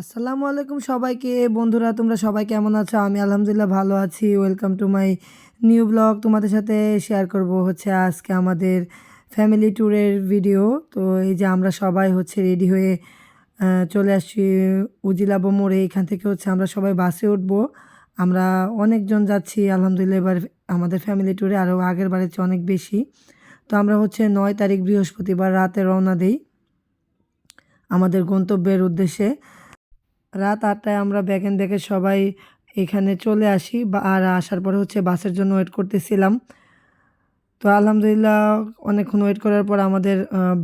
আসসালামু আলাইকুম সবাইকে। বন্ধুরা, তোমরা সবাই কেমন আছো? আমি আলহামদুলিল্লাহ ভালো আছি। Welcome to my new blog তোমাদের সাথে শেয়ার করব হচ্ছে আজকে আমাদের ফ্যামিলি ট্যুরের ভিডিও তো এই যে আমরা সবাই হচ্ছে রেডি হয়ে চলে আসছি উজিলাব মোড়ে। এখান থেকে হচ্ছে আমরা সবাই বাসে উঠব। আমরা অনেকজন যাচ্ছি, আলহামদুলিল্লাহ। এবার আমাদের ফ্যামিলি ট্যুরে আরও আগের বারের চেয়ে অনেক বেশি। তো আমরা হচ্ছে নয় তারিখ বৃহস্পতিবার রাতে রওনা দিই। আমাদের গন্তব্যের উদ্দেশ্যে। রাত আটটায় আমরা এন্ড ব্যাকে সবাই এখানে চলে আসি বা আর আসার পরে হচ্ছে বাসের জন্য ওয়েট করতেছিলাম। তো আলহামদুলিল্লাহ অনেকক্ষণ ওয়েট করার পর আমাদের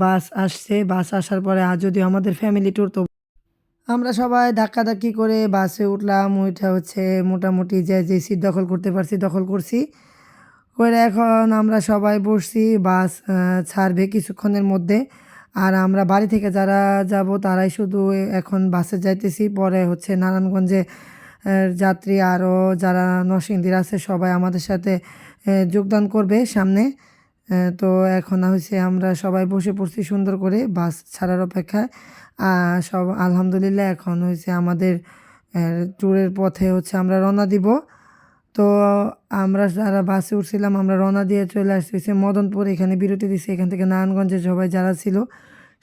বাস আসছে। বাস আসার পরে আর যদিও আমাদের ফ্যামিলি ট্যুর তো আমরা সবাই ধাক্কাধাক্কি করে বাসে উঠলাম। ওইটা হচ্ছে মোটামুটি যে যে সিট দখল করতে পারছি দখল করছি। করে এখন আমরা সবাই বসছি বাস ছাড়বে কিছুক্ষণের মধ্যে। আর আমরা বাড়ি থেকে যারা যাব, তারাই শুধু এখন বাসে যাইতেছি। পরে হচ্ছে নারায়ণগঞ্জে যাত্রী আরও যারা নরসিংদীর আছে, সবাই আমাদের সাথে যোগদান করবে সামনে। তো এখন হচ্ছে আমরা সবাই বসে পড়ছি সুন্দর করে বাস ছাড়ার অপেক্ষায়। আর সব আলহামদুলিল্লাহ, এখন হয়েছে আমাদের ট্যুরের পথে হচ্ছে আমরা রওনা দিব। তো আমরা যারা বাসে উঠছিলাম, আমরা রওনা দিয়ে চলে আসছি হচ্ছে মদনপুর এখানে বিরতি দিচ্ছে এখান থেকে নারায়ণগঞ্জের সবাই যারা ছিল,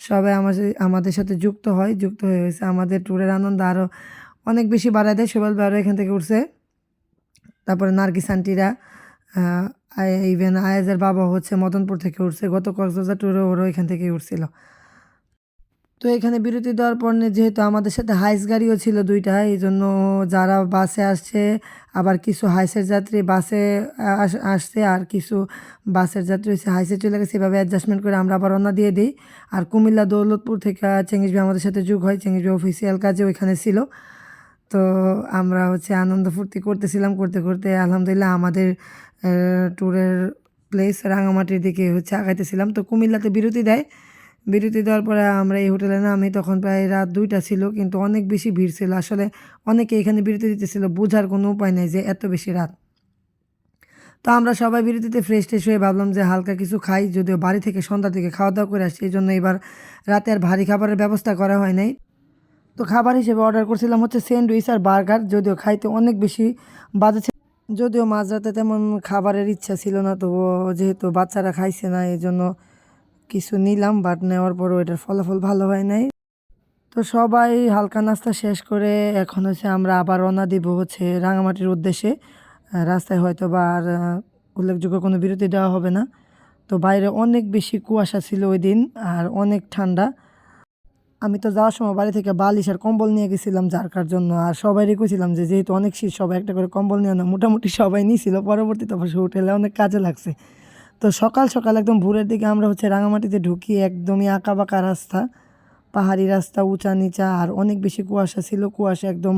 সবাই আমাদের আমাদের সাথে যুক্ত হয়, যুক্ত হয়ে গেছে। আমাদের ট্যুরের আনন্দ আরও অনেক বেশি বাড়ায় দেয়। সোবাল বারো এখান থেকে উঠছে। তারপরে নার্গিস আন্টিরা ইভেন আয়াজের বাবা হচ্ছে মদনপুর থেকে উঠছে। গত কক্সবাজার ট্যুরে ওরও এখান থেকে উঠছিল। তো এখানে বিরতি দেওয়ার পর যেহেতু আমাদের সাথে হাইস গাড়িও ছিল দুইটা এই জন্য যারা বাসে আসছে, আবার কিছু হাইসের যাত্রী বাসে আস- আসছে, আর কিছু বাসের যাত্রী হচ্ছে হাইসে চলে গেছে, এভাবে অ্যাডজাস্টমেন্ট করে আমরা আবার রওনা দিয়ে দিই। আর কুমিল্লা দৌলতপুর থেকে চেঙ্গিসবি আমাদের সাথে যোগ হয় চেঙ্গিসবি অফিসিয়াল কাজে ওইখানে ছিল। তো আমরা হচ্ছে আনন্দ ফুর্তি করতেছিলাম, করতে করতে আলহামদুলিল্লাহ আমাদের ট্যুরের প্লেস রাঙামাটির দিকে হচ্ছে আগাইতেছিলাম। তো কুমিল্লাতে বিরতি দেয় বিরতি দেওয়ার পরে আমরা এই হোটেলে নামি, তখন প্রায় রাত দুইটা ছিল, কিন্তু অনেক বেশি ভিড় ছিল। আসলে অনেকে এখানে বিরতি দিতেছিল, বোঝার কোনো উপায় নেই যে এত বেশি রাত। তো আমরা সবাই বিরতিতে ফ্রেশ ট্রেশ হয়ে ভাবলাম যে হালকা কিছু খাই, যদিও বাড়ি থেকে সন্ধ্যা থেকে খাওয়া দাওয়া করে আসছি, এই জন্য এবার রাতে আর ভারী খাবারের ব্যবস্থা করা হয় নাই। তো খাবার হিসেবে অর্ডার করছিলাম হচ্ছে স্যান্ডউইচ আর বার্গার যদিও খাইতে অনেক বেশি বাজে যদিও মাঝরাতে তেমন খাবারের ইচ্ছা ছিল না তো যেহেতু বাচ্চারা খাইছে না, এই জন্য কিছু নিলাম বাট নেওয়ার পরও এটার ফলাফল ভালো হয় নাই। তো সবাই হালকা নাস্তা শেষ করে এখন হচ্ছে আমরা আবার রওনা দিব হচ্ছে রাঙামাটির উদ্দেশ্যে। রাস্তায় হয়তো বা আর উল্লেখযোগ্য কোনো বিরতি দেওয়া হবে না। তো বাইরে অনেক বেশি কুয়াশা ছিল ওই দিন আর অনেক ঠান্ডা। আমি তো যাওয়ার সময় বাড়ি থেকে বালিশ আর কম্বল নিয়ে গেছিলাম জারকার জন্য, আর সবাই রেখেছিলাম যে যেহেতু অনেক শীত, সবাই একটা করে কম্বল নিয়ে না, মোটামুটি সবাই নিয়েছিল। পরবর্তীতে অবশ্য হোটেলে অনেক কাজে লাগছে। তো সকাল সকাল একদম ভোরের দিকে আমরা হচ্ছে রাঙামাটিতে ঢুকি, একদমই আঁকা বাঁকা রাস্তা, পাহাড়ি রাস্তা, উঁচা নিচা, আর অনেক বেশি কুয়াশা ছিল, কুয়াশা একদম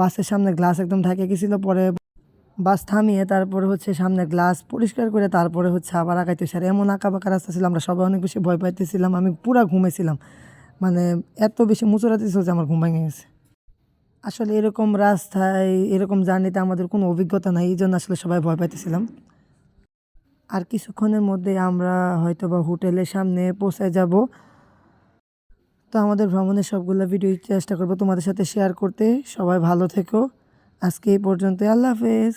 বাসের সামনে গ্লাস একদম ঢাকে গেছিল, পরে বাস থামিয়ে তারপরে হচ্ছে সামনে গ্লাস পরিষ্কার করে তারপরে হচ্ছে আবার আঁকাইতে আর এমন আঁকা বাঁকা রাস্তা ছিল, আমরা সবাই অনেক বেশি ভয় পাইতেছিলাম, আমি পুরা ঘুমেছিলাম মানে এত বেশি মুচুরাতে ছিল যে আমার ঘুম ভেঙে গেছে। আসলে এরকম রাস্তায়, এরকম জার্নিতে আমাদের কোনো অভিজ্ঞতা নাই এই জন্য আসলে সবাই ভয় পাইতেছিলাম। আর কিছুক্ষণের মধ্যে আমরা হয়তো বা হোটেলের সামনে পৌঁছে যাব। তো আমাদের ভ্রমণের সবগুলো ভিডিও চেষ্টা করব তোমাদের সাথে শেয়ার করতে। সবাই ভালো থেকো। আজকে এই পর্যন্ত আল্লাহ হাফেজ।